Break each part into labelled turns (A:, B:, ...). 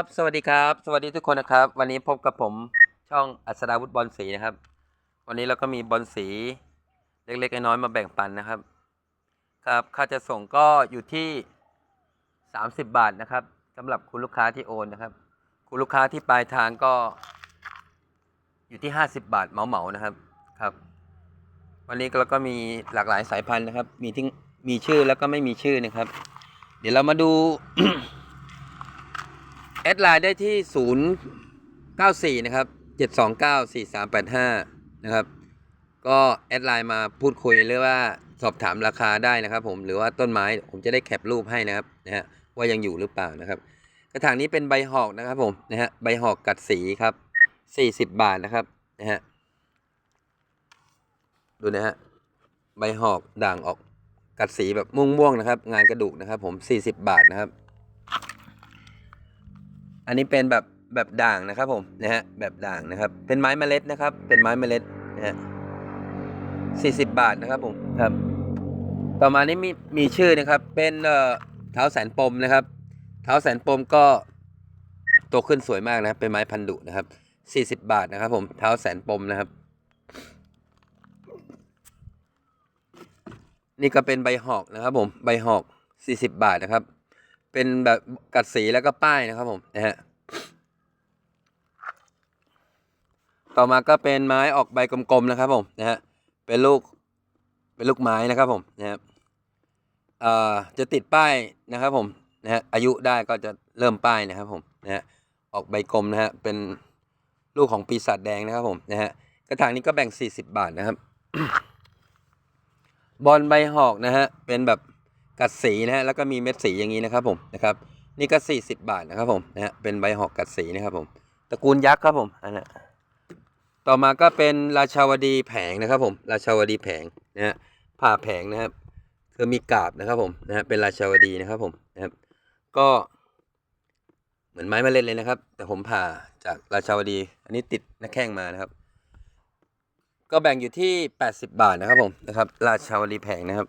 A: ครับสวัสดีครับ สวัสดีทุกคนนะครับ วันนี้พบกับผมช่องอัศดาวุฒิบอลสีนะครับ วันนี้เราก็มีบอลสีเล็กๆน้อยๆมาแบ่งปันนะครับ ครับค่าจะส่งก็อยู่ที่ 30 บาทนะครับสำหรับคุณลูกค้าที่โอนนะครับ คุณลูกค้าที่ปลายทางก็ อยู่ที่ 50 บาทเหมาๆนะครับครับ วันนี้เราก็มีหลากหลายสายพันธุ์นะครับ มีที่มีชื่อแล้วก็ไม่มีชื่อนะครับ เดี๋ยวเรามาดู แอดไลน์ได้ที่ 094 นะครับ 729 4385 นะครับ ก็แอดไลน์มาพูดคุยหรือว่าสอบถามราคาได้นะครับ ผมหรือว่าต้นไม้ผมจะได้แคปรูปให้นะครับนะฮะว่ายังอยู่หรือเปล่านะครับ กระถางนี้เป็นใบหอกนะครับผมนะฮะใบหอกกัดสีครับ 40 บาทนะครับนะฮะดูนะฮะใบหอกด่างออกกัดสีแบบม่วงๆนะครับ งานกระดูกนะครับ ผม 40 บาทนะครับ อันนี้เป็นแบบแบบด่างนะครับผมนะฮะแบบด่างนะครับ เป็นไม้เมล็ดนะครับ เป็นไม้เมล็ดนะฮะสี่สิบบาทนะครับผมครับ ต่อมานี้มีมีชื่อนะครับ เป็นเอ่อเท้าแสนปมนะครับเท้าแสนปมก็โตขึ้นสวยมากนะครับ เป็นไม้พันธุนะครับสี่สิบบาทนะครับ ผมเท้าแสนปมนะครับ นี่ก็เป็นใบหอกนะครับ ผมใบหอกสี่สิบบาทนะครับ เป็นแบบกัดสีแล้วก็ป้ายนะครับผมนะฮะต่อมาก็เป็นไม้ออกใบกลมๆนะครับผมนะฮะเป็นลูกเป็นลูกไม้นะครับผมนะครับจะติดป้ายนะครับผมนะฮะอายุได้ก็จะเริ่มป้ายนะครับผมนะฮะออกใบกลมนะฮะเป็นลูกของปีศาจแดงนะครับผมนะฮะกระถางนี้ก็แบ่ง 40 บาทนะครับ บอลใบหอกนะฮะเป็นแบบ กัดสีนะฮะแล้วก็มีเม็ดสีอย่างนี้นะครับผมนะครับนี่ก็ 40 บาทนะครับผมนะฮะเป็นใบหอกกัดสีนะครับผมตระกูลยักษ์ครับผมอันนั้ต่อมาก็เป็นราชาวดีแผงนะครับผมราชาวดีแผงนะฮะผ่าแผงนะครับคือมีกาบนะครับผมนะฮะเป็นราชาวดีนะครับผมนะครับก็เหมือนไม้เมล็ดเลยนะครับ แต่ผมผ่าจากราชาวดี อันนี้ติดหน้าแข้งมานะครับ ก็แบ่งอยู่ที่ 80 บาทนะครับผมนะครับ ราชาวดีแผงนะครับ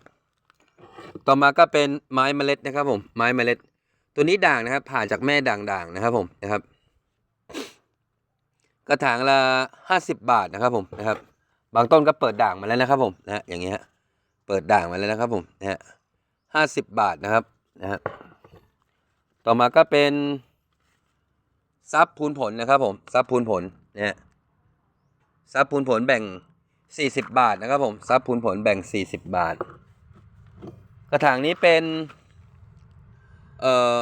A: ต่อมาก็เป็นไม้เมล็ดนะครับผม ไม้เมล็ด ตัวนี้ด่างนะครับ ผ่าจากแม่ด่างๆนะครับผมนะครับ กระถางละห้าสิบบาทนะครับผมนะครับ บางต้นก็เปิดด่างมาแล้วนะครับผมนะฮะอย่างเงี้ยเปิดด่างมาแล้วนะครับผมนะฮะห้าสิบบาทนะครับนะฮะต่อมาก็เป็นซับพูนผลนะครับผมซับพูนผลนะฮะซับพูนผลแบ่งสี่สิบบาทนะครับผมซับพูนผลแบ่งสี่สิบบาท ระถางนี้เป็นเอ่อ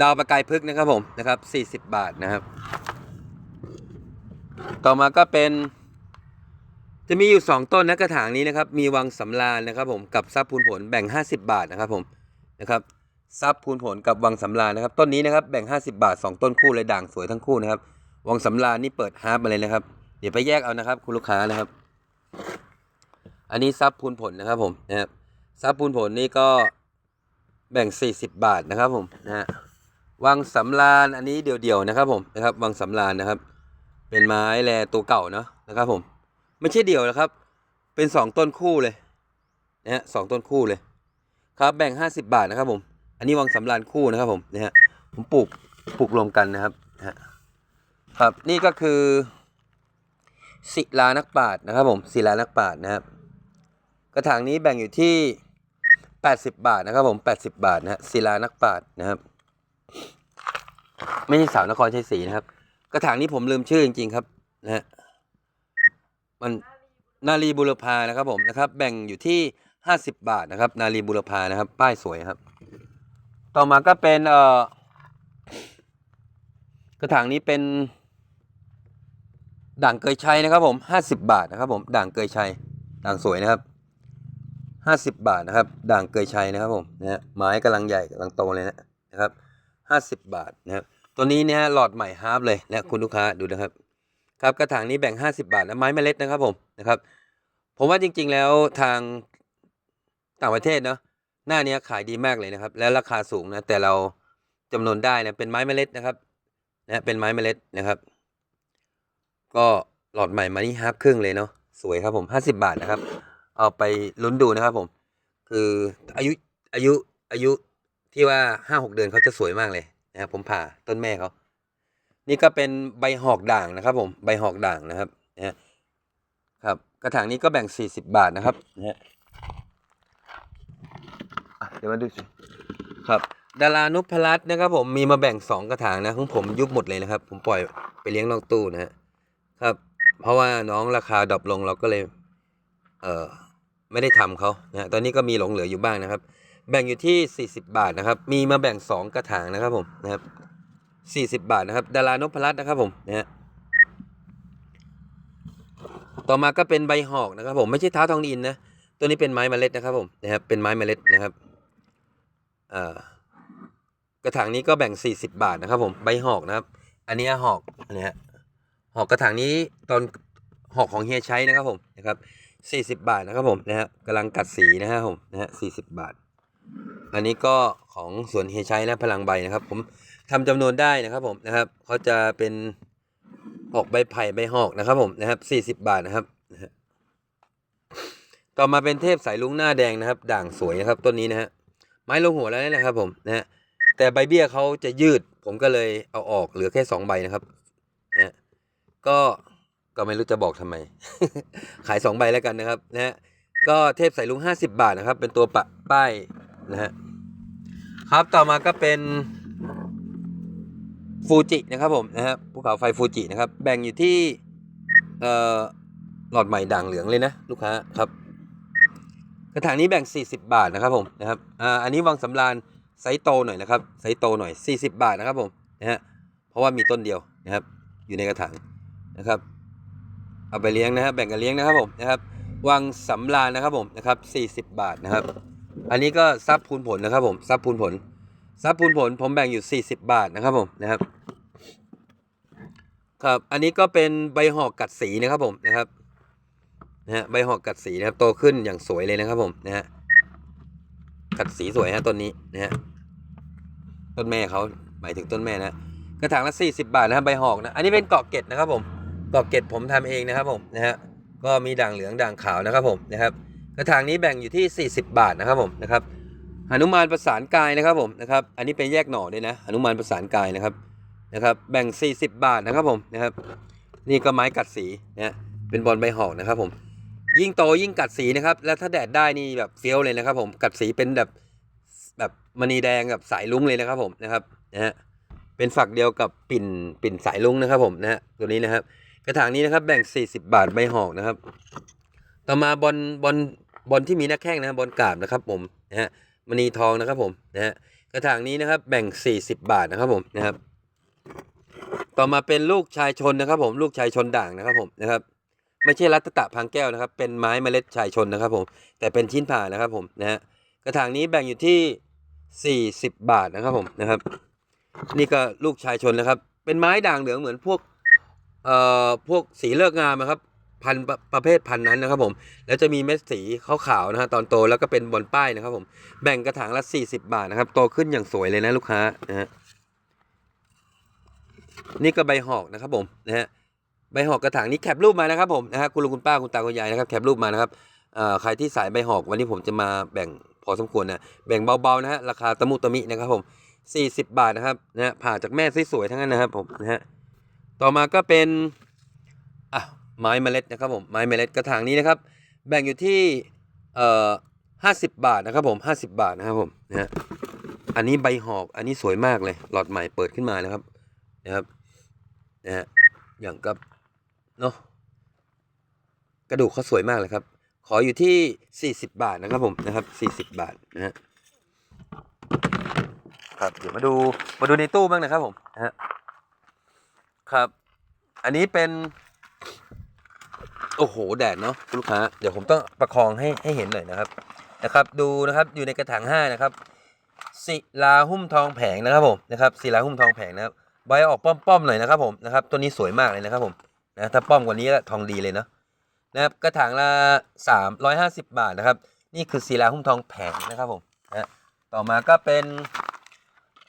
A: ดาวประกายพึกนะครับผมนะครับสี่สิบบาทนะครับ ต่อมาก็เป็น จะมีอยู่ 2 ต้นนะกระถางนี้นะครับ มีวังสำราญนะครับ ผมกับซับพูนผลแบ่ง 50 บาทนะครับผมนะครับซับพูนผลกับวังสำราญนะครับ ต้นนี้นะครับแบ่ง 50 บาท 2 ต้นคู่เลยด่างสวยทั้งคู่นะครับ วังสำราญนี่เปิดฮาร์ปมาเลยนะครับ เดี๋ยวไปแยกเอานะครับ คุณลูกค้านะครับ อันนี้ซับพูนผลนะครับผมนะครับ ซับพูนผลนี่ก็แบ่ง 40 บาทนะครับผมนะฮะวังสำราญอันนี้เดี่ยวๆนะครับผมนะครับวังสำราญนะครับ เป็นไม้แลตัวเก่าเนาะนะครับผมไม่ใช่เดี่ยวนะครับ เป็นสองต้นคู่เลยนะฮะสองต้นคู่เลยครับแบ่งห้าสิบาทนะครับผมอันนี้วังสำรานคู่นะครับผมนะฮะผมปลูกปลูกรวมกันนะครับนะฮะครับนี่ก็คือศิลานักปราชญ์นะครับผมศิลานักปราชญ์นะครับ กระถางนี้แบ่งอยู่ที่ แปดสิบบาทนะครับผมแปดสิบาทนะฮะศิลานักปราชญ์นะครับ ไม่ใช่สาวนครชัยศรีนะครับ กระถางนี้ผมลืมชื่อจริง ๆ ครับนะฮะมันนาลีบุรพานะครับผมนะครับ แบ่งอยู่ที่ห้าสิบบาทนะครับ นาลีบุรพานะครับ ป้ายสวยครับ ต่อมาก็เป็นเอ่อกระถางนี้เป็น ด่างเกยชัยนะครับผมห้าสิบบาทนะครับผมด่างเกยชัยด่างสวยนะครับ ห้าสิบบาทนะครับ ด่างเกยชัยนะครับผมนะฮะไม้กำลังใหญ่กำลังโตเลยนะนะครับห้าสิบบาทนะครับตัวนี้เนี่ยหลอดใหม่ฮาร์ปเลยนะคุณลูกค้าดูนะครับ ครับกระถางนี้แบ่ง 50 บาทนะไม้เมล็ดนะครับผมนะครับ ผมว่าจริงๆแล้วทางต่างประเทศเนาะหน้านี้ขายดีมากเลยนะครับ และราคาสูงนะแต่เราจำนวนได้นะเป็นไม้เมล็ดนะครับนะเป็นไม้เมล็ดนะครับ ก็หลอดใหม่มานี่ฮาร์ปครึ่งเลยเนาะสวยครับผม 50 บาทนะครับ เอาไปลุ้นดูนะครับผม คืออายุอายุอายุที่ว่าห้าหกเดือนเขาจะสวยมากเลยนะครับผมผ่าต้นแม่เขา นี่ก็เป็นใบหอกด่างนะครับ ผมใบหอกด่างนะครับนะครับ กระถางนี้ก็แบ่ง40บบาทนะครับนะฮะอะเดี๋ยวมาดูสิครับดารานุพรัตน์นะครับ ผมมีมาแบ่งสองกระถางนะของผมยุบหมดเลยนะครับ ผมปล่อยไปเลี้ยงนอกตู้นะฮะครับ เพราะว่าน้องราคาดรอปลงเราก็เลย เอ่อ ไม่ได้ทำเขานะตอนนี้ก็มีหลงเหลืออยู่บ้างนะครับ แบ่งอยู่ที่ 40 บาทนะครับ มีมาแบ่ง 2 กระถางนะครับผมนะครับ 40 บาทนะครับ ดารานพรัตน์นะครับผมนะฮะต่อมาก็เป็นใบหอกนะครับ ผมไม่ใช่เท้าทองดินนะตัวนี้เป็นไม้เมล็ดนะครับผมนะครับเป็นไม้เมล็ดนะครับกระถางนี้ก็แบ่ง 40 บาทนะครับ ผมใบหอกนะครับ อันนี้หอกอันนี้ฮะหอกกระถางนี้ตอนหอกของเฮียใช้นะครับผมนะครับ 40บาทนะครับผมนะฮะกำลังกัดสีนะครับผมนะฮะ40บบาท อันนี้ก็ของสวนเฮชัยนะพลังใบนะครับ ผมทำจำนวนได้นะครับผมนะครับเขาจะเป็นหอกใบไผ่ใบหอกนะครับผมนะครับสี่สิบบาทนะครับต่อมาเป็นเทพสายลุงหน้าแดงนะครับ ด่างสวยนะครับต้นนี้นะฮะไม้ลงหัวแล้วนี่นะครับผมนะฮะแต่ใบเบี้ยเขาจะยืด ผมก็เลยเอาออกเหลือแค่สองใบนะครับนะฮะก็ ก็ไม่รู้จะบอกทำไม ขายสองใบแล้วกันนะครับนะฮะก็เทพใสายลุงห้าสิบบาทนะครับ เป็นตัวปะป้ายนะฮะครับต่อมาก็เป็นฟูจินะครับผมนะฮะภูเขาไฟฟูจินะครับ แบ่งอยู่ที่เอ่อหลอดใหม่ด่างเหลืองเลยนะ ลูกค้าครับ กระถางนี้แบ่ง 40 บาทนะครับผมนะครับอ่าอันนี้วังสำราญไซส์โตหน่อยนะครับไซส์โตหน่อย 40 บาทนะครับผมนะฮะเพราะว่ามีต้นเดียวนะครับ อยู่ในกระถางนะครับ เอาไปเลี้ยงนะฮะแบ่งกันเลี้ยงนะครับผมนะครับวังสำราญนะครับผมนะครับ 40 บาทนะครับ อันนี้ก็ซับพูนผลนะครับผมซับพูนผลซับพูนผลผมแบ่งอยู่ 40 บาทนะครับผมนะครับ ครับอันนี้ก็เป็นใบหอกกัดสีนะครับผมนะครับนะฮะใบหอกกัดสีนะครับโตขึ้นอย่างสวยเลยนะครับผมนะฮะกัดสีสวยฮะต้นนี้นะฮะต้นแม่เขาหมายถึงต้นแม่นะกระถางละ40 บาทนะครับใบหอกนะอันนี้เป็นเกาะเกร็ดนะครับผม กาะเกร็ดผมทำเองนะครับผมนะฮะก็มีด่างเหลืองด่างขาวนะครับผมนะครับกระถางนี้แบ่งอยู่ที่ 40 บาทนะครับผมนะครับหนุมานประสานกายนะครับผมนะครับ อันนี้เป็นแยกหน่อด้วยนะหนุมานประสานกายนะครับนะครับ แบ่ง 40 บาทนะครับผมนะครับ นี่ก็ไม้กัดสีนะเป็นบอลใบหอกนะครับผม ยิ่งโตยิ่งกัดสีนะครับ แล้วถ้าแดดได้นี่แบบเฟี้ยวเลยนะครับ ผมกัดสีเป็นแบบแบบมณีแดงกับสายลุ้งเลยนะครับผมนะครับนะฮะเป็นฝักเดียวกับปิ่นปิ่นสายลุ้งนะครับผมนะฮะตัวนี้นะครับ กระถางนี้นะครับแบ่ง 40 บาทใบหอกนะครับ ต่อมาบอลบอลบอลที่มีหน้าแข้งนะครับบอลกาบนะครับผมนะฮะมณีทองนะครับผมนะฮะกระถางนี้นะครับแบ่ง 40 บาทนะครับผมนะครับ ต่อมาเป็นลูกชายชนนะครับ ผมลูกชายชนด่างนะครับผมนะครับ ไม่ใช่รัตตะพังแก้วนะครับ เป็นไม้เมล็ดชายชนนะครับผมแต่เป็นชิ้นผ่านะครับผมนะฮะกระถางนี้แบ่งอยู่ที่ 40 บาทนะครับผมนะครับ นี่ก็ลูกชายชนนะครับ เป็นไม้ด่างเหลืองเหมือนพวก เอ่อพวกสีเลิกงามนะครับพันประเภทพันนั้นนะครับผม แล้วจะมีเม็ดสีขาวๆนะฮะตอนโตแล้วก็เป็นบอลป้ายนะครับผมแบ่งกระถางละ 40 บาทนะครับ โตขึ้นอย่างสวยเลยนะลูกค้านะฮะนี่ก็ใบหอกนะครับผมนะฮะใบหอกกระถางนี้แคปรูปมานะครับผมนะฮะคุณลุงคุณป้าคุณตาคุณยายนะครับแคปรูปมานะครับใครที่สายใบหอกวันนี้ผมจะมาแบ่งพอสมควรนะแบ่งเบาๆนะฮะราคาตะมุตะมินะครับผม40 บาทนะครับนะฮะผ่าจากแม่สวยๆทั้งนั้นนะครับผมนะฮะ ต่อมาก็เป็นอะไม้เมล็ดนะครับผมไม้เมล็ดกระถางนี้นะครับ แบ่งอยู่ที่เอ่อ50บาทนะครับผม50บาทนะครับผมนะฮะอันนี้ใบหอกอันนี้สวยมากเลย หลอดใหม่เปิดขึ้นมานะครับนะครับนะฮะอย่างกับเนาะกระดูกเขาสวยมากเลยครับ ขออยู่ที่ 40 บาทนะครับผมนะครับ40 บาทนะฮะครับเดี๋ยวมาดูมาดูในตู้บ้างนะครับผมนะฮะ ครับ อันนี้เป็น โอ้โห แดดเนาะลูกค้า เดี๋ยวผมต้องประคองให้ให้เห็นหน่อยนะครับ นะครับ ดูนะครับอยู่ในกระถางห้านะครับศิลาหุ้มทองแผงนะครับผมนะครับศิลาหุ้มทองแผงนะครับใบออกป้อมๆหน่อยนะครับผมนะครับตัวนี้สวยมากเลยนะครับผมนะถ้าป้อมกว่านี้ก็ทองดีเลยเนาะนะครับกระถางละสามร้อยห้าสิบบาทนะครับ นี่คือศิลาหุ้มทองแผงนะครับผมนะต่อมาก็เป็น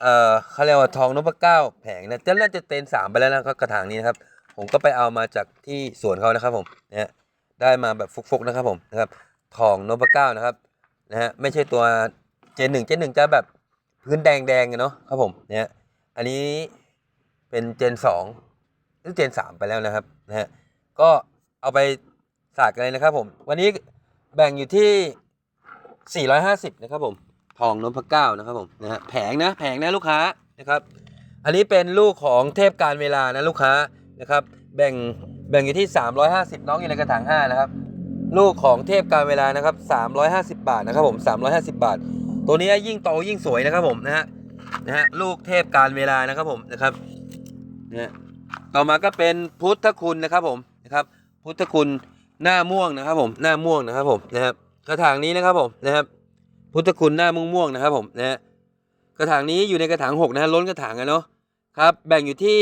A: เอ่อเขาเรียกว่าทองนพเก้าแผงนะจะเล่นจะเต็นสามไปแล้วนะครับกระถางนี้นะครับ ผมก็ไปเอามาจากที่สวนเขานะครับผมนะฮะได้มาแบบฟุกๆนะครับผมนะครับทองนพเก้านะครับนะฮะไม่ใช่ตัวเจนหนึ่งเจนหนึ่งจะแบบพื้นแดงๆกันเนาะครับผมนะฮะอันนี้เป็นเจนสองหรือเจนสามไปแล้วนะครับนะฮะก็เอาไปสาดกันเลยนะครับผม วันนี้แบ่งอยู่ที่ 450 นะครับผม ทองนพเก้านะครับผมนะฮะแผงนะแผงนะลูกค้านะครับ อันนี้เป็นลูกของเทพการเวลานะลูกค้านะครับ แบ่งแบ่งอยู่ที่ 350 น้องอยู่ในกระถาง5นะครับ ลูกของเทพการเวลานะครับ350 บาทนะครับผม350 บาท ตัวนี้ยิ่งโตยิ่งสวยนะครับผมนะฮะนะฮะลูกเทพการเวลานะครับผมนะครับนะต่อมาก็เป็นพุทธคุณนะครับผมนะครับ พุทธคุณหน้าม่วงนะครับผมหน้าม่วงนะครับผมนะครับกระถางนี้นะครับผมนะครับ พุทธคุณหน้าม่วงๆนะครับผมนะฮะกระถางนี้อยู่ในกระถางหกนะฮะล้นกระถางกันเนาะครับแบ่งอยู่ที่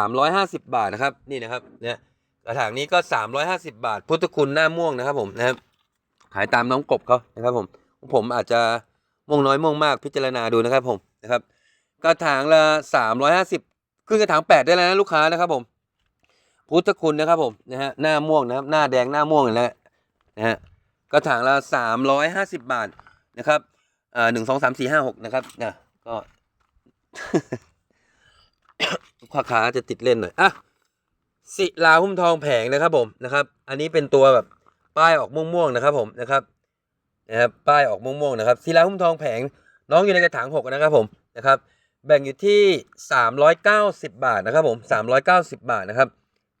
A: 350 บาทนะครับนี่นะครับเนี่ยกระถางนี้ก็ 350 บาท พุทธคุณหน้าม่วงนะครับผมนะครับขายตามน้องกบเขานะครับผมผมอาจจะม่วงน้อยม่วงมากพิจารณาดูนะครับผมนะครับกระถางละสามร้อยห้าสิบขึ้นกระถางแปดได้แล้วนะลูกค้านะครับผม พุทธคุณนะครับผมนะฮะหน้าม่วงนะครับหน้าแดงหน้าม่วงเลยนะนะฮะกระถางละสามร้อยห้าสิบบาท นะครับอ่าหนึ่งสองสามสี่ห้าหกนะครับนะก็ลูกค้าจะติดเล่นหน่อยอะศิลาหุ้มทองแผงนะครับผมนะครับ อันนี้เป็นตัวแบบป้ายออกม่วงๆนะครับ ผมนะครับนะครับป้ายออกม่วงๆนะครับศิลาหุ้มทองแผงน้องอยู่ในกระถางหกนะครับผมนะครับ แบ่งอยู่ที่ 390 บาทนะครับผม390 บาทนะครับ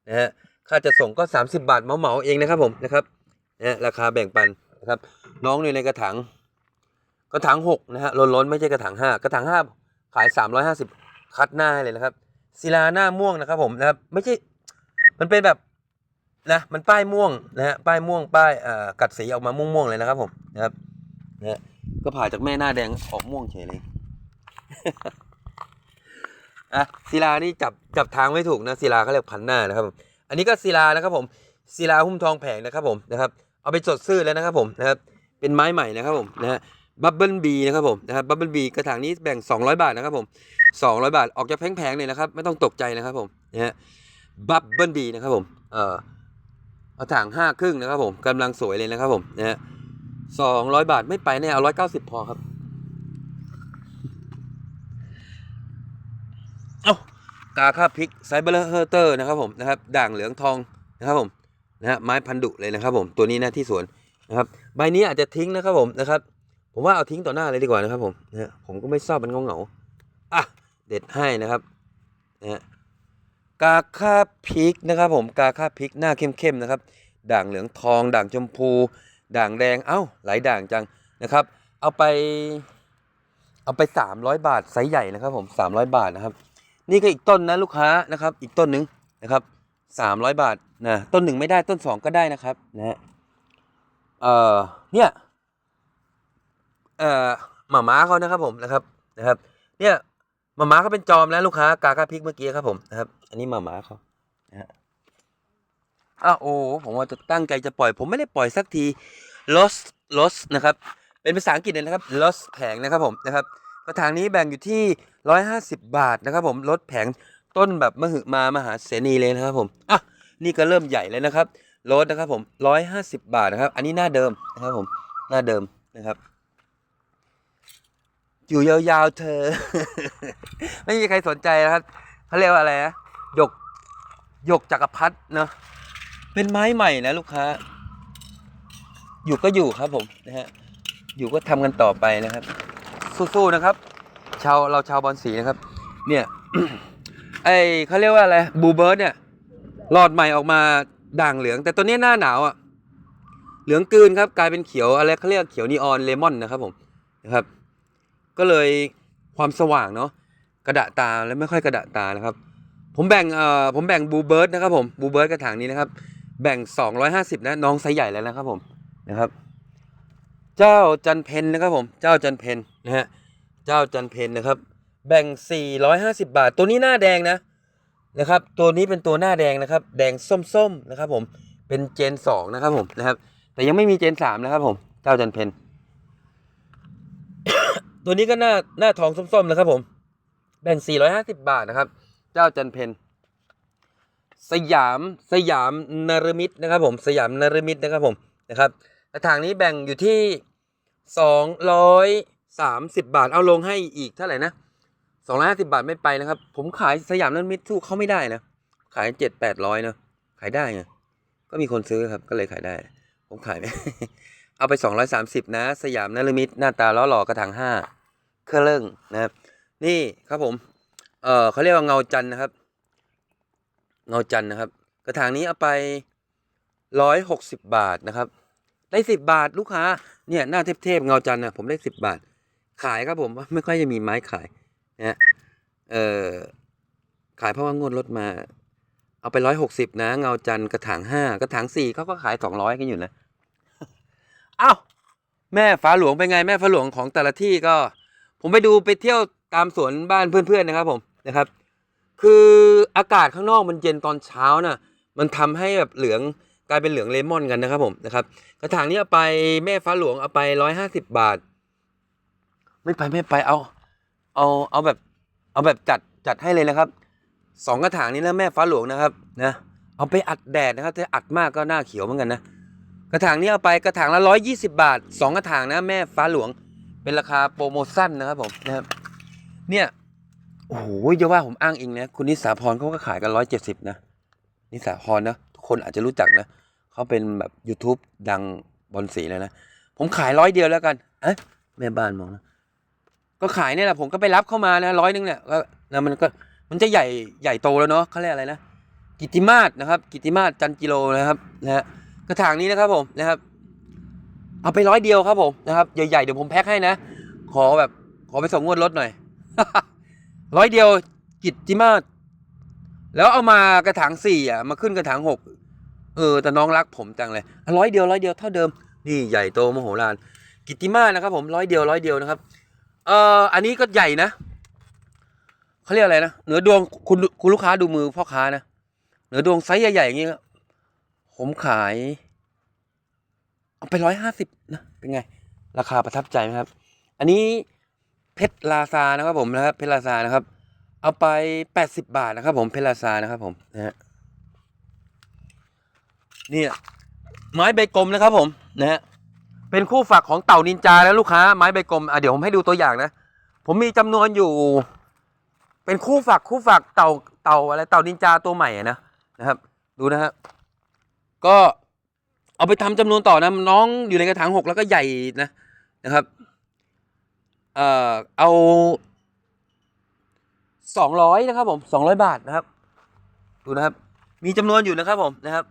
A: นะฮะค่าจะส่งก็ 30 บาทเหมาๆเองนะครับผมนะครับนะฮะราคาแบ่งปันนะครับ น้องอยู่ในกระถาง กระถางหกนะฮะล้นๆไม่ใช่กระถางห้ากระถางห้าขาย 350 คัดหน้าเลยนะครับศิลาหน้าม่วงนะครับผมนะครับไม่ใช่มันเป็นแบบนะมันป้ายม่วงนะฮะป้ายม่วงป้ายอ่ากัดสีออกมาม่วงๆเลยนะครับผมนะครับนะฮะก็ผ่าจากแม่หน้าแดงออกม่วงเฉยเลยอะศิลานี่จับจับทางไม่ถูกนะศิลาเขาเรียกพันหน้านะครับผมอันนี้ก็ศิลานะครับผมศิลาหุ้มทองแผงนะครับผมนะครับ เอาไปจดซื่อแล้วนะครับผมนะครับเป็นไม้ใหม่นะครับผมนะฮะ บับเบิลบีนะครับผมนะครับบับเบิลบีกระถางนี้แบ่ง 200 บาทนะครับผม200 บาทออกจากแผงๆเลยนะครับ ไม่ต้องตกใจนะครับผมนะฮะบับเบิลบีนะครับผมเอ่อเอาถังห้าครึ่งนะครับผมกำลังสวยเลยนะครับผมนะฮะสองร้อยบาทไม่ไปเนี่ยเอาร้อยเก้าสิบพอครับเอากาค่าพริกไซเบอร์เฮอร์เตอร์นะครับผมนะครับ ด่างเหลืองทองนะครับผมนะฮะไม้พันดุเลยนะครับผมตัวนี้นะที่สวนนะครับ ใบนี้อาจจะทิ้งนะครับผมนะครับ ผมว่าเอาทิ้งต่อหน้าเลยดีกว่านะครับผมนะผมก็ไม่ชอบมันเงาๆอะเด็ดให้นะครับนะกาค่าพริกนะครับ ผมกาค่าพริกหน้าเข้มๆนะครับ ด่างเหลืองทอง ด่างชมพู ด่างแดงเอ้าหลายด่างจังนะครับ เอาไป เอาไป 300 บาทไซส์ใหญ่นะครับ ผม 300 บาทนะครับ นี่ก็อีกต้นนะลูกค้านะครับ อีกต้นหนึ่งนะครับ 300 บาทนะต้นหนึ่งไม่ได้ต้นสองก็ได้นะครับนะฮะเอ่อเนี่ย เอ่อหมาม้าเขานะครับผมนะครับนะครับ เนี่ยหมาม้าเขาเป็นจอมแล้วลูกค้ากาค่าพริกเมื่อกี้ครับผมนะครับ อันนี้หมาม้าเขานะฮะอ้าวโอ้ผมว่าจะตั้งใจจะปล่อย ผมไม่ได้ปล่อยสักที lost lost นะครับ เป็นภาษาอังกฤษเลยนะครับ lost แผงนะครับผมนะครับกระถางนี้แบ่งอยู่ที่ 150 บาทนะครับ ผมลดแผงต้นแบบมหึมามหาเสนีเลยนะครับผมอะนี่ก็เริ่มใหญ่เลยนะครับลดนะครับผม 150 บาทนะครับ อันนี้หน้าเดิมนะครับผมหน้าเดิมนะครับ อยู่ยาวๆเธอ ไม่มีใครสนใจนะครับเขาเรียกว่าอะไรนะหยกหยกจักรพรรดิเนาะเป็นไม้ใหม่นะลูกค้า อยู่ก็อยู่ครับผมนะฮะอยู่ก็ทำกันต่อไปนะครับ สู้ๆนะครับ ชาวเราชาวบอลสีนะครับ เนี่ย ไอเขาเรียกว่าอะไรบูเบิร์ดเนี่ยหลอดใหม่ออกมาด่างเหลือง แต่ตัวนี้หน้าหนาวอะเหลืองกืนครับ กลายเป็นเขียวอะไรเขาเรียกเขียวนีออนเลมอนนะครับผมนะครับ ก็เลยความสว่างเนาะกระดะตาและไม่ค่อยกระดะตานะครับ ผมแบ่งเอ่อผมแบ่งบูเบิร์ดนะครับผมบูเบิร์ดกระถางนี้นะครับ แบ่ง 250 นะน้องไซส์ใหญ่แล้วนะครับผมนะครับ เจ้าจันเพนนะครับผมเจ้าจันเพนนะฮะเจ้าจันเพนนะครับ แบ่ง 450 บาท ตัวนี้หน้าแดงนะนะครับ ตัวนี้เป็นตัวหน้าแดงนะครับ แดงส้มๆนะครับ ผมเป็นเจน2นะครับผมนะครับ แต่ยังไม่มีเจน3นะครับผมเจ้าจันเพน ตัวนี้ก็หน้าหน้าทองส้มๆนะครับผม แบ่ง 450 บาทนะครับ เจ้าจันเพนสยามสยามนารมิตนะครับผม สยามนารมิตนะครับผมนะครับกระถางนี้แบ่งอยู่ที่ 230 บาท เอาลงให้อีกเท่าไหร่นะสองร้อยห้าสิบาทไม่ไปนะครับ ผมขายสยามนันมิตสู้เขาไม่ได้นะ ขายเจ็ดแปดร้อยเนอะขายได้ไงก็มีคนซื้อครับก็เลยขายได้ ผมขายไม่ เอาไปสองร้อยสามสิบนะ สยามนลมิตหน้าตาล้อหล่อกระถางห้าเครื่องนะครับ นี่ครับผม เออเขาเรียกว่าเงาจันนะครับ เงาจันนะครับ กระถางนี้เอาไปร้อยหกสิบบาทนะครับ ได้สิบบาทลูกค้า เนี่ยหน้าเทพๆเงาจันนะผมได้สิบบาท ขายครับผมไม่ค่อยจะมีไม้ขายนะเออขายเพราะว่างวดรถมา เอาไปร้อยหกสิบนะ เงาจันกระถางห้ากระถางสี่เขาก็ขายสองร้อยกันอยู่นะ อ้าวแม่ฟ้าหลวงเป็นไงแม่ฟ้าหลวงของแต่ละที่ก็ ผมไปดูไปเที่ยวตามสวนบ้านเพื่อนๆนะครับผมนะครับ คืออากาศข้างนอกมันเย็นตอนเช้าน่ะมันทำให้แบบเหลืองกลายเป็นเหลืองเลมอนกันนะครับผมนะครับกระถางนี้เอาไปแม่ฟ้าหลวงเอาไปร้อยห้าสิบบาท ไม่ไปไม่ไปเอาเอาเอาแบบเอาแบบจัดจัดให้เลยนะครับสองกระถางนี้นะแม่ฟ้าหลวงนะครับนะเอาไปอัดแดดนะครับถ้าอัดมากก็หน้าเขียวเหมือนกันนะ กระถางนี้เอาไปกระถางละร้อยยี่สิบาทสองกระถางนะแม่ฟ้าหลวง เป็นราคาโปรโมชั่นนะครับผมนะครับเนี่ยโอ้โหอย่าว่าผมอ้างอิงนะคุณนิสาพรเขาก็ขายกันร้อยเจ็ดสิบนะ นิสาพรนะทุกคนอาจจะรู้จักนะเขาเป็นแบบ YouTube ดังบอลสีเลยนะ ผมขายร้อยเดียวแล้วกันเอ๊ะแม่บ้านมองนะก็ขายเนี่ยแหละผมก็ไปรับเข้ามานะร้อยนึงเนี่ยก็แล้วมันก็มันจะใหญ่ใหญ่โตแล้วเนาะเขาเรียกอะไรนะกิติมาศนะครับ กิตติมาศจันกิโลนะครับนะฮะ กระถางนี้นะครับผมนะครับ เอาไปร้อยเดียวครับผมนะครับใหญ่ๆเดี๋ยวผมแพ็คให้นะ ขอแบบขอไปส่งงวดรถหน่อยร้อยเดียวกิตติมาแล้วเอามากระถางสี่อะมาขึ้นกระถางหกเออแต่น้องรักผมจังเลยร้อยเดียวร้อยเดียวเท่าเดิม นี่ใหญ่โตมโหฬารกิตติมานะครับ ผมร้อยเดียวร้อยเดียวนะครับ เอ่ออันนี้ก็ใหญ่นะเขาเรียกอะไรนะเหนือดวงคุณคุณลูกค้าดูมือพ่อค้านะเหนือดวงไซส์ใหญ่ๆอย่างนี้ครับ ผมขาย เอาไปร้อยห้าสิบนะ เป็นไง ราคาประทับใจไหมครับ อันนี้เพชรลาซานะครับผมนะครับเพชรลาซานะครับ เอาไปแปดสิบบาทนะครับ ผมเพชรลาซานะครับ ผมนะฮะนี่ไม้ใบกลมนะครับ ผมนะฮะเป็นคู่ฝักของเต่านินจาแล้วลูกค้าไม้ใบกลมอะเดี๋ยวผมให้ดูตัวอย่างนะผมมีจำนวนอยู่ เป็นคู่ฝักคู่ฝักเต่าเต่าอะไรเต่านินจาตัวใหม่นะนะครับ ดูนะฮะ ก็เอาไปทำจำนวนต่อนะน้องอยู่ในกระถางหกแล้วก็ใหญ่นะนะครับเอ่อเอาสองร้อยนะครับผมสองร้อยบาทนะครับ ดูนะครับ มีจำนวนอยู่นะครับผมนะครับ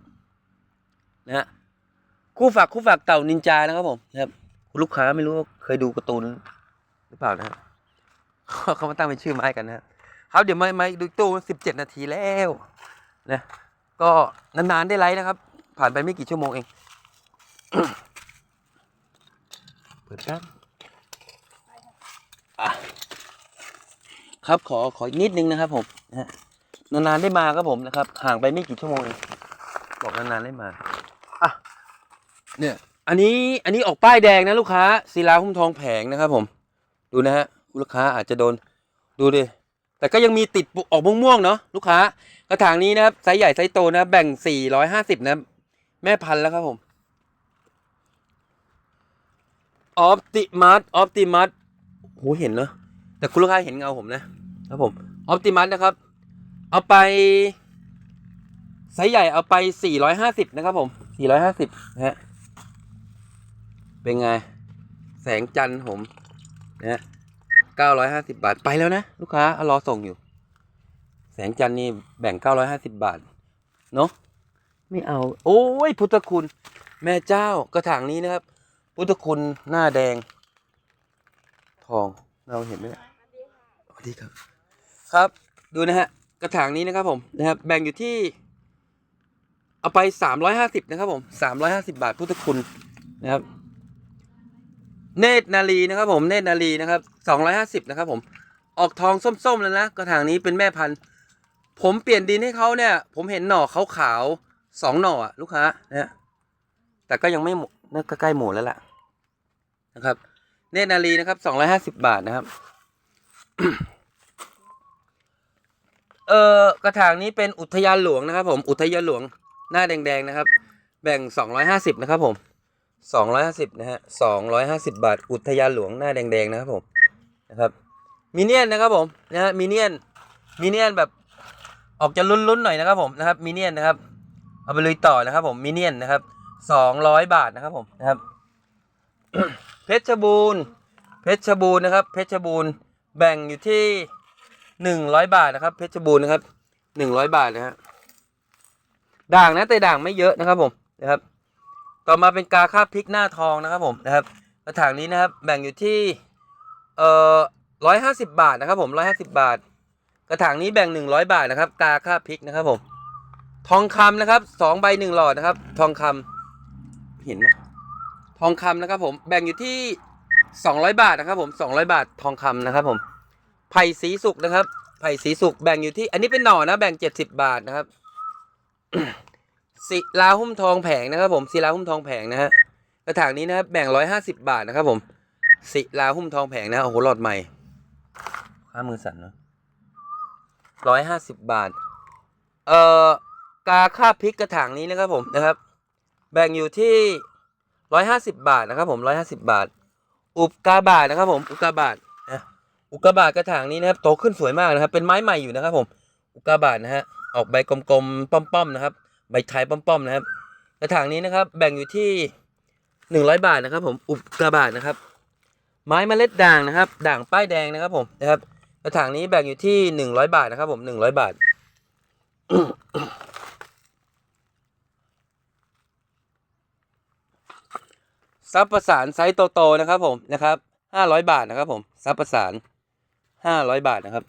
A: นะฮะคู่ฝากคู่ฝากเต่านินจานะครับผมนะครับคุณลูกค้าไม่รู้ว่าเคยดูการ์ตูนหรือเปล่านะฮะเขามาตั้งเป็นชื่อไม้กันนะครับเดี๋ยวไม้ไม้ดูตู้สิบเจ็ดนาทีแล้วนะก็นานๆได้ไลฟ์นะครับ ผ่านไปไม่กี่ชั่วโมงเอง เปิดแป๊บอะครับขอขออีกนิดนึงนะครับผมนานๆได้มาครับผมนะครับ ห่างไปไม่กี่ชั่วโมงเองบอกนานๆได้มาอะเนี่ยอันนี้อันนี้ออกป้ายแดงนะลูกค้าศิลาหุ้มทองแผงนะครับผม ดูนะฮะลูกค้าอาจจะโดนดูดิแต่ก็ยังมีติดออกม่วงๆเนาะลูกค้า กระถางนี้นะครับไซส์ใหญ่ไซส์โตนะแบ่ง 450 นะ แม่พันธุ์แล้วครับผมออปติมัสออปติมัสโหเห็นเนาะแต่คุณลูกค้าเห็นเงาผมนะครับผมออปติมัสนะครับ เอาไปไซส์ใหญ่เอาไป 450 นะครับผม 450นะฮะ เป็นไง แสงจันทร์ผมนะฮะ950 บาทไปแล้วนะ ลูกค้ารอส่งอยู่ แสงจันทร์นี่แบ่ง 950 บาท เนาะ ไม่เอา โอ้ย พุทธคุณ แม่เจ้ากระถางนี้นะครับ พุทธคุณหน้าแดง ทองเราเห็นไหมเนี่ยสวัสดีครับ ครับ ดูนะฮะ กระถางนี้นะครับผมนะครับ แบ่งอยู่ที่ เอาไปสามร้อยห้าสิบนะครับผมสามร้อยห้าสิบาทพุทธคุณนะครับ เนตรนาลีนะครับ ผม เนตรนาลีนะครับสองร้อยห้าสิบนะครับ ผม ออกทองส้มๆแล้วนะ กระถางนี้เป็นแม่พันธุ์ ผมเปลี่ยนดินให้เขาเนี่ย ผมเห็นหน่อขาวขาวๆ สองหน่อลูกค้านะแต่ก็ยังไม่หมดน่าใกล้หมดแล้วล่ะนะครับ เนตรนาลีนะครับสองร้อยห้าสิบบาทนะครับ เออกระถางนี้เป็นอุทยานหลวงนะครับ ผมอุทยานหลวงหน้าแดงๆนะครับ แบ่งสองร้อยห้าสิบนะครับ ผมสองร้อยห้าสิบนะฮะสองร้อยห้าสิบาท อุทยานหลวงหน้าแดงๆนะครับผมนะครับมิเนียนนะครับผมนะฮะมิเนียนมิเนียนแบบออกจะลุ้นๆหน่อยนะครับผมนะครับมิเนียนนะครับ เอาไปลุยต่อนะครับผมมิเนียนนะครับสองร้อยบาทนะครับผมนะครับ เพชรบูรณ์เพชรบูรณ์นะครับ เพชรบูรณ์แบ่งอยู่ที่หนึ่งร้อยบาทนะครับ เพชรบูรณ์นะครับหนึ่งร้อยบาทนะฮะด่างนะแต่ด่างไม่เยอะนะครับผมนะครับ ต่อมาเป็นกาคาบพริกหน้าทองนะครับผมนะครับกระถางนี้นะครับ แบ่งอยู่ที่เอ่อร้อยห้าสิบบาทนะครับ ผมร้อยห้าสิบาท กระถางนี้แบ่งหนึ่งร้อยบาทนะครับ กาคาบพริกนะครับผม ทองคำนะครับสองใบหนึ่งหลอดนะครับ ทองคำเห็นไหมทองคำนะครับ ผมแบ่งอยู่ที่สองร้อยบาทนะครับ ผมสองร้อยบาททองคำนะครับ ผมไผ่สีสุกนะครับไผ่สีสุกแบ่งอยู่ที่ อันนี้เป็นหน่อนะแบ่งเจ็ดสิบบาทนะครับศิลาหุ้มทองแผงนะครับ ผมศิลาหุ้มทองแผงนะฮะกระถางนี้นะครับแบ่งร้อยห้าสิบบาทนะครับ ผมศิลาหุ้มทองแผงนะโอ้โหหลอดใหม่ข้ามือสั่นเนอะร้อยห้าสิบบาท เอ่อ กาค่าพริกกระถางนี้นะครับผมนะครับ แบ่งอยู่ที่ร้อยห้าสิบบาทนะครับผมร้อยห้าสิบบาท อุกาบาทนะครับผมอุกาบาทนะอุกาบาทกระถางนี้นะครับโตขึ้นสวยมากนะครับ เป็นไม้ใหม่อยู่นะครับ ผมอุกาบาทนะฮะออกใบกลมๆป้อมๆนะครับ ใบไทยป้อมๆนะครับ กระถางนี้นะครับ แบ่งอยู่ที่หนึ่งร้อยบาทนะครับ ผมอุกาบาทนะครับ ไม้เมล็ดด่างนะครับ ด่างป้ายแดงนะครับ ผมนะครับ กระถางนี้แบ่งอยู่ที่หนึ่งร้อยบาทนะครับ ผมหนึ่งร้อยบาท ซับประสานไซส์โตๆนะครับผมนะครับห้าร้อยบาทนะครับผมซับประสานห้าร้อยบาทนะครับ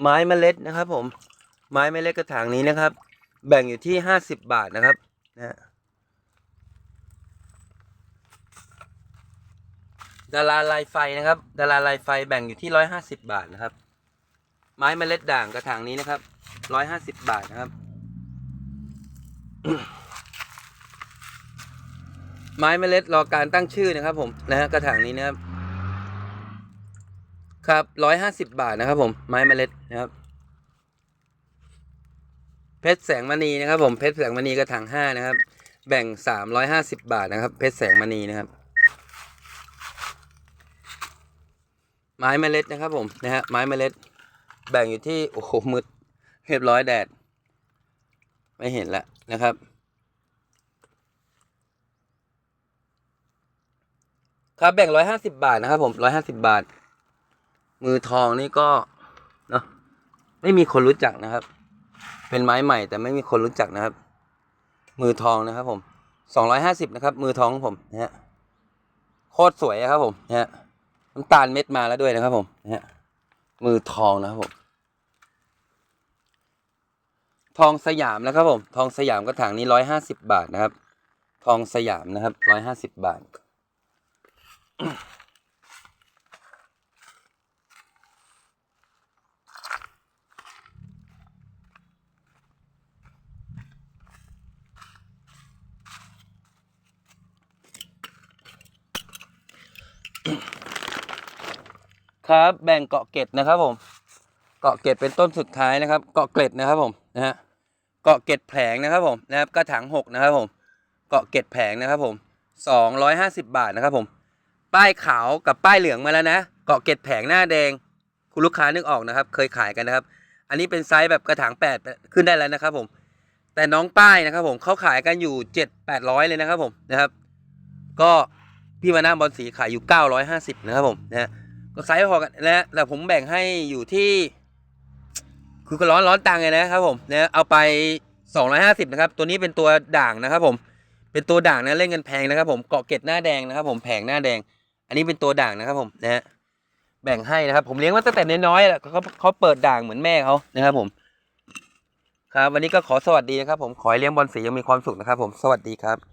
A: ไม้เมล็ดนะครับ ผม ไม้เมล็ดกระถางนี้นะครับ แบ่งอยู่ที่ห้าสิบบาทนะครับนะฮะดาราลายไฟนะครับ ดาราลายไฟแบ่งอยู่ที่ร้อยห้าสิบบาทนะครับ ไม้เมล็ดด่างกระถางนี้นะครับร้อยห้าสิบบาทนะครับ ไม้เมล็ดรอการตั้งชื่อนะครับ ผมนะฮะกระถางนี้นะครับ ครับร้อยห้าสิบบาทนะครับ ผม ไม้เมล็ดนะครับ เพชรแสงมณีนะครับ ผมเพชรแสงมณีกระถางห้านะครับ แบ่งสามร้อยห้าสิบบาทนะครับ เพชรแสงมณีนะครับไม้เมล็ดนะครับผมนะฮะไม้เมล็ด แบ่งอยู่ที่โอ้โหมืดเรียบร้อยแดด ไม่เห็นแล้วนะครับ ครับแบ่งร้อยห้าสิบาทนะครับผมร้อยห้าสิบาท มือทองนี่ก็เนาะไม่มีคนรู้จักนะครับ เป็นไม้ใหม่แต่ไม่มีคนรู้จักนะครับ มือทองนะครับ ผมสองร้อยห้าสิบนะครับ มือทองของผมนะฮะโคตรสวยอะครับผมนะฮะน้ำตาลเม็ดมาแล้วด้วยนะครับผมนะฮะมือทองนะครับผม ทองสยามนะครับผม ทองสยามกระถางนี้ร้อยห้าสิบบาทนะครับ ทองสยามนะครับร้อยห้าสิบบาท ครับแบ่งเกาะเกร็ดนะครับผม เกาะเกร็ดเป็นต้นสุดท้ายนะครับ เกาะเกร็ดนะครับผมนะฮะ กาะเกร็ดแผงนะครับผมนะครับกระถางหกนะครับผมเกาะเกร็ดแผงนะครับผมสองร้อยห้าสิบบาทนะครับผม ป้ายขาวกับป้ายเหลืองมาแล้วนะเกาะเกร็ดแผงหน้าแดง คุณลูกค้านึกออกนะครับ เคยขายกันนะครับ อันนี้เป็นไซส์แบบกระถางแปดขึ้นได้แล้วนะครับผม แต่น้องป้ายนะครับผมเขาขายกันอยู่เจ็ดแปดร้อยเลยนะครับผมนะครับ ก็พี่มานาบอลสีขายอยู่เก้าร้อยห้าสิบนะครับผมนะฮะก็ไซส์พอกันนะแต่ผมแบ่งให้อยู่ที่ คือก็ร้อนร้อนตังค์เลยนะครับผมนะเอาไปสองร้อยห้าสิบนะครับตัวนี้เป็นตัวด่างนะครับผมเป็นตัวด่างนะเล่นกันแพงนะครับผมเกาะเกร็ดหน้าแดงนะครับผมแผงหน้าแดง อันนี้เป็นตัวด่างนะครับผมนะฮะแบ่งให้นะครับ ผมเลี้ยงมาตั้งแต่น้อยๆแหละเขาเขาเปิดด่างเหมือนแม่เขานะครับผม ครับ วันนี้ก็ขอสวัสดีนะครับผมขอให้เลี้ยงบอลสียังมีความสุขนะครับผมสวัสดีครับ